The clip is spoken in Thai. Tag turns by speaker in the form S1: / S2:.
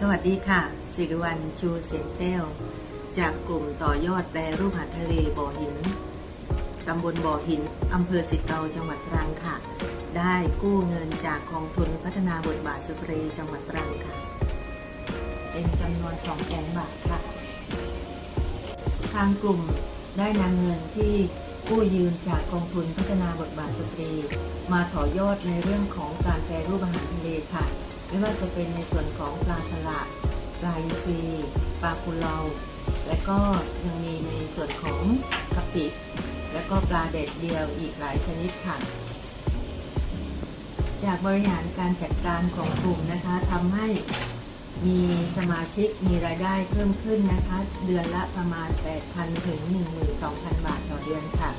S1: สวัสดีค่ะ สิริวัลชูเสียงเจ้ว จากกลุ่มต่อยอดแปรรูปอาหารทะเลบ่อหิน ตำบลบ่อหิน อำเภอสิเกาจังหวัดตรังค่ะ ได้กู้เงินจากกองทุนพัฒนาบทบาทสตรีจังหวัดตรังค่ะ เป็นจำนวน2แสนบาทค่ะ ทางกลุ่มได้นำเงินที่กู้ยืมจากกองทุนพัฒนาบทบาทสตรี มาต่อยอดในเรื่องของการแปรรูปอาหารทะเลค่ะ ไม่ว่าจะเป็นในส่วนของปลาสลัดปลาอินทรีปลากุเลาและก็ยังมีในส่วนของกะปิ และก็ปลาเด็ดเดียวอีกหลายชนิดค่ะ จากบริหารการจัดการของกลุ่มนะคะทำให้มีสมาชิกมีรายได้เพิ่มขึ้นนะคะ เดือนละประมาณ 8,000 ถึง 12,000 บาทต่อเดือนค่ะ